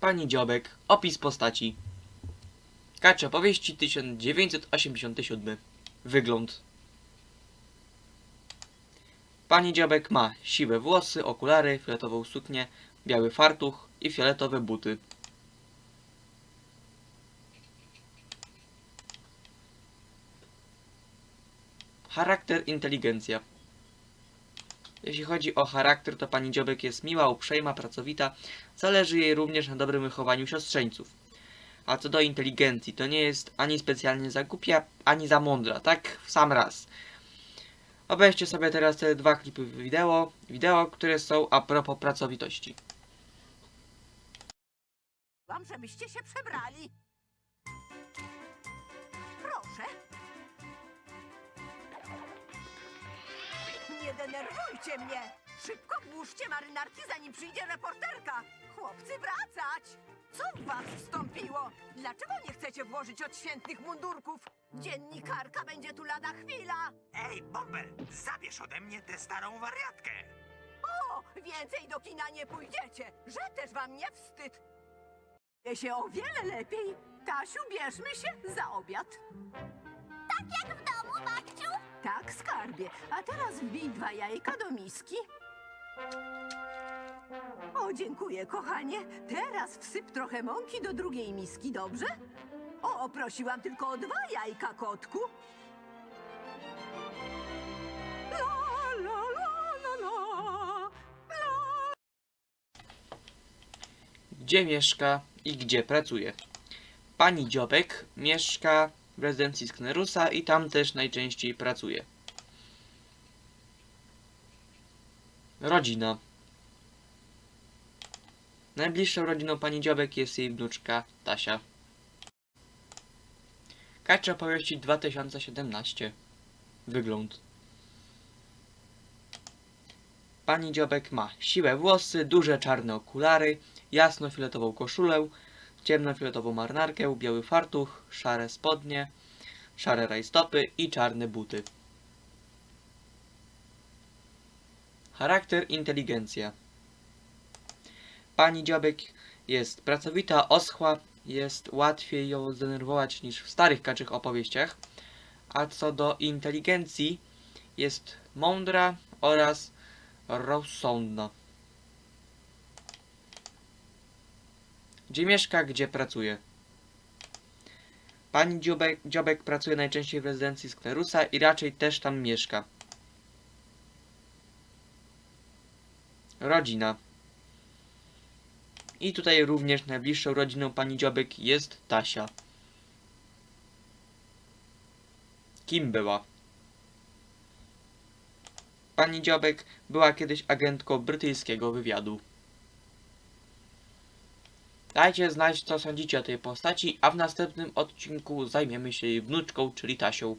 Pani Dziobek. Opis postaci. Kaczy opowieści 1987. Wygląd. Pani Dziobek ma siwe włosy, okulary, fioletową suknię, biały fartuch i fioletowe buty. Charakter inteligencja. Jeśli chodzi o charakter, to pani Dziobek jest miła, uprzejma, pracowita. Zależy jej również na dobrym wychowaniu siostrzeńców. A co do inteligencji, to nie jest ani specjalnie za głupia, ani za mądra, tak w sam raz. Obejrzcie sobie teraz te dwa klipy wideo, wideo, które są a propos pracowitości. Wam, żebyście się przebrali. Denerwujcie mnie. Szybko włóżcie marynarki, zanim przyjdzie reporterka. Chłopcy, wracać! Co w was wstąpiło? Dlaczego nie chcecie włożyć odświętnych mundurków? Dziennikarka będzie tu lada chwila. Ej, Bobel, zabierz ode mnie tę starą wariatkę. O, więcej do kina nie pójdziecie. Że też wam nie wstyd. Je się o wiele lepiej. Tasiu, bierzmy się za obiad. Skarbie. A teraz wbij dwa jajka do miski. O, dziękuję, kochanie. Teraz wsyp trochę mąki do drugiej miski, dobrze? O, prosiłam tylko o dwa jajka, kotku. La, la, la, la, la. Gdzie mieszka i gdzie pracuje? Pani Dziobek mieszka w rezydencji Sknerusa i tam też najczęściej pracuje. Rodzina. Najbliższą rodziną pani Dziobek jest jej wnuczka Tasia. Kacze opowieści 2017. Wygląd. Pani Dziobek ma siwe włosy, duże czarne okulary, jasno-fioletową koszulę, ciemno-fioletową marynarkę, biały fartuch, szare spodnie, szare rajstopy i czarne buty. Charakter inteligencja. Pani Dziobek jest pracowita, oschła, jest łatwiej ją zdenerwować niż w starych kaczych opowieściach, a co do inteligencji jest mądra oraz rozsądna. Gdzie mieszka, gdzie pracuje. Pani Dziobek, Dziobek pracuje najczęściej w rezydencji Sklerusa i raczej też tam mieszka. Rodzina. I tutaj również najbliższą rodziną pani Dziobek jest Tasia. Kim była? Pani Dziobek była kiedyś agentką brytyjskiego wywiadu. Dajcie znać, co sądzicie o tej postaci, a w następnym odcinku zajmiemy się jej wnuczką, czyli Tasią.